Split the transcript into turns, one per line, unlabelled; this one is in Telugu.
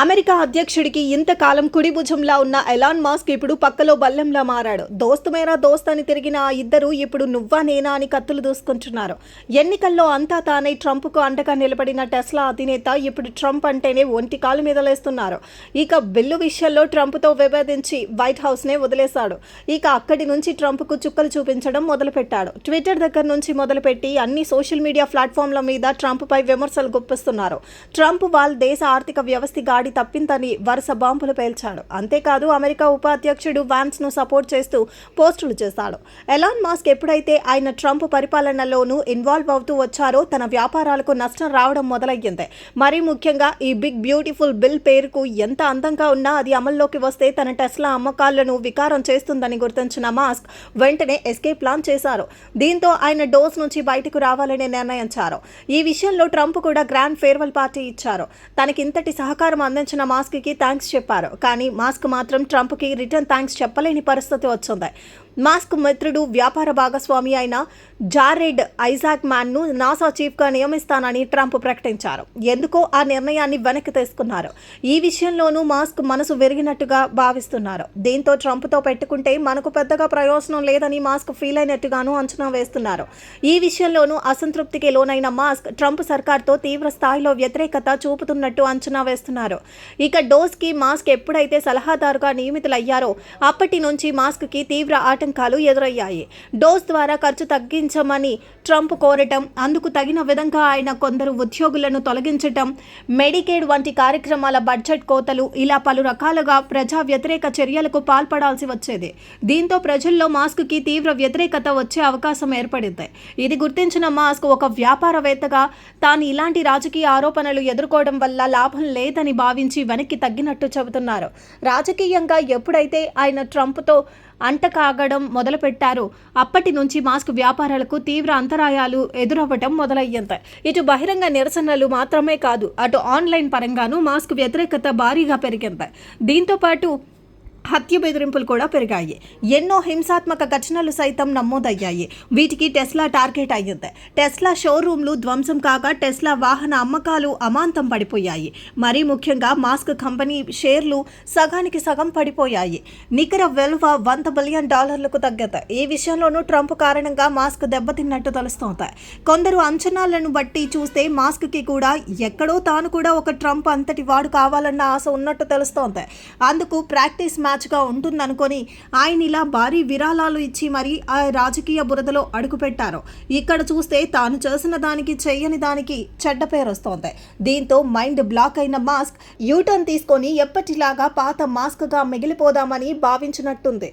అమెరికా అధ్యక్షుడికి ఇంతకాలం కుడి భుజంలా ఉన్న ఎలాన్ మాస్క్ ఇప్పుడు పక్కలో బల్లెంలా మారాడు. దోస్తు మేరా దోస్త్ అని తిరిగిన ఆ ఇద్దరు ఇప్పుడు నువ్వా నేనా అని కత్తులు దూసుకుంటున్నారు. ఎన్నికల్లో అంతా తానే ట్రంప్కు అండగా నిలబడిన టెస్లా అధినేత ఇప్పుడు ట్రంప్ అంటేనే ఒంటి కాలు మీద లేస్తున్నారు. ఇక బిల్లు విషయంలో ట్రంప్తో విభేదించి వైట్ హౌస్నే వదిలేశాడు. ఇక అక్కడి నుంచి ట్రంప్కు చుక్కలు చూపించడం మొదలుపెట్టాడు. ట్విట్టర్ దగ్గర నుంచి మొదలుపెట్టి అన్ని సోషల్ మీడియా ప్లాట్ఫామ్ల మీద ట్రంప్పై విమర్శలు గుప్పిస్తున్నారు. ట్రంప్ వాళ్ళ దేశ ఆర్థిక వ్యవస్థ దాడి తప్పిందని వరుస బాంబులు పేల్చాడు. అంతేకాదు అమెరికా ఉపాధ్యక్షుడు వాన్స్ను సపోర్ట్ చేస్తూ పోస్టులు చేశాడు. ఎలాన్ మాస్క్ ఎప్పుడైతే ఆయన ట్రంప్ పరిపాలనలోనూ ఇన్వాల్వ్ అవుతూ వచ్చారో తన వ్యాపారాలకు నష్టం రావడం మొదలయ్యింది. మరీ ముఖ్యంగా ఈ బిగ్ బ్యూటిఫుల్ బిల్ పేరుకు ఎంత అందంగా ఉన్నా అది అమల్లోకి వస్తే తన టెస్లా అమ్మకాలను వికారం చేస్తుందని గుర్తించిన మాస్క్ వెంటనే ఎస్కేప్ ప్లాన్ చేశారు. దీంతో ఆయన డోస్ నుంచి బయటకు రావాలని నిర్ణయించారు. ఈ విషయంలో ట్రంప్ కూడా గ్రాండ్ ఫేర్వెల్ పార్టీ ఇచ్చారు. తనకింతటి సహకారం అందించిన మాస్క్కి థ్యాంక్స్ చెప్పారు. కానీ మాస్క్ మాత్రం ట్రంప్కి రిటర్న్ థ్యాంక్స్ చెప్పలేని పరిస్థితి వచ్చింది. మాస్క్ మిత్రుడు వ్యాపార భాగస్వామి అయిన జారెడ్ ఐజాక్ మ్యాన్ను నాసా చీఫ్గా నియమిస్తానని ట్రంప్ ప్రకటించారు. ఎందుకో ఆ నిర్ణయాన్ని వెనక్కి తీసుకున్నారు. ఈ విషయంలోనూ మాస్క్ మనసు విరిగినట్టుగా భావిస్తున్నారు. దీంతో ట్రంప్తో పెట్టుకుంటే మనకు పెద్దగా ప్రయోజనం లేదని మాస్క్ ఫీల్ అయినట్టుగాను అంచనా వేస్తున్నారు. ఈ విషయంలోనూ అసంతృప్తికి లోనైన మాస్క్ ట్రంప్ సర్కార్తో తీవ్ర స్థాయిలో వ్యతిరేకత చూపుతున్నట్టు అంచనా వేస్తున్నారు. ఇక డోస్కి మాస్క్ ఎప్పుడైతే సలహాదారుగా నియమితులయ్యారో అప్పటి నుంచి మాస్క్కి తీవ్ర ఆటంకాలు ఎదురయ్యాయి. డోస్ ద్వారా ఖర్చు తొలగించమని ట్రంప్ కోరటం అందుకు తగిన విధంగా ఆయన కొందరు ఉద్యోగులను తొలగించటం మెడికేడ్ వంటి కార్యక్రమాల బడ్జెట్ కోతలు ఇలా పలు రకాలుగా ప్రజా వ్యతిరేక చర్యలకు పాల్పడాల్సి వచ్చేది. దీంతో ప్రజల్లో మాస్క్కి తీవ్ర వ్యతిరేకత వచ్చే అవకాశం ఏర్పడింది. ఇది గుర్తించిన మాస్క్ ఒక వ్యాపారవేత్తగా తాను ఇలాంటి రాజకీయ ఆరోపణలు ఎదుర్కోవడం వల్ల లాభం లేదని భావించి వెనక్కి తగ్గినట్టు చెబుతున్నారు. రాజకీయంగా ఎప్పుడైతే ఆయన ట్రంప్తో అంటకాగడం మొదలుపెట్టారో. అప్పటి నుంచి మాస్క్ వ్యాపారాలకు తీవ్ర అంతరాయాలు ఎదురవ్వటం మొదలయ్యింది. ఇటు బహిరంగ నిరసనలు మాత్రమే కాదు అటు ఆన్లైన్ పరంగానూ మాస్క్ వ్యతిరేకత భారీగా పెరిగింది. దీంతో పాటు హత్య బెదిరింపులు కూడా పెరిగాయి. ఎన్నో హింసాత్మక ఘటనలు సైతం నమోదయ్యాయి. వీటికి టెస్లా టార్గెట్ అయ్యింది. టెస్లా షోరూంలు ధ్వంసం కాగా టెస్లా వాహన అమ్మకాలు అమాంతం పడిపోయాయి. మరీ ముఖ్యంగా మాస్క్ కంపెనీ షేర్లు సగానికి సగం పడిపోయాయి. నికర విలువ వంద బిలియన్ డాలర్లకు తగ్గదు ఈ విషయంలోనూ ట్రంప్ కారణంగా మాస్క్ దెబ్బతిన్నట్టు తెలుస్తోంది. కొందరు అంచనాలను బట్టి చూస్తే మాస్క్కి కూడా ఎక్కడో తాను కూడా ఒక ట్రంప్ అంతటి వాడు కావాలన్న ఆశ ఉన్నట్టు తెలుస్తోంది. అందుకు ప్రాక్టీస్ మ్యాచ్గా ఉంటుందనుకొని ఆయన ఇలా భారీ విరాళాలు ఇచ్చి మరీ ఆ రాజకీయ బురదలో అడుగుపెట్టారు. ఇక్కడ చూస్తే తాను చేసిన దానికి చెయ్యని దానికి చెడ్డ పేరు వస్తోంది. దీంతో మైండ్ బ్లాక్ అయిన మాస్క్ యూటర్న్ తీసుకొని ఎప్పటిలాగా పాత మాస్క్గా మిగిలిపోదామని భావించినట్టుంది.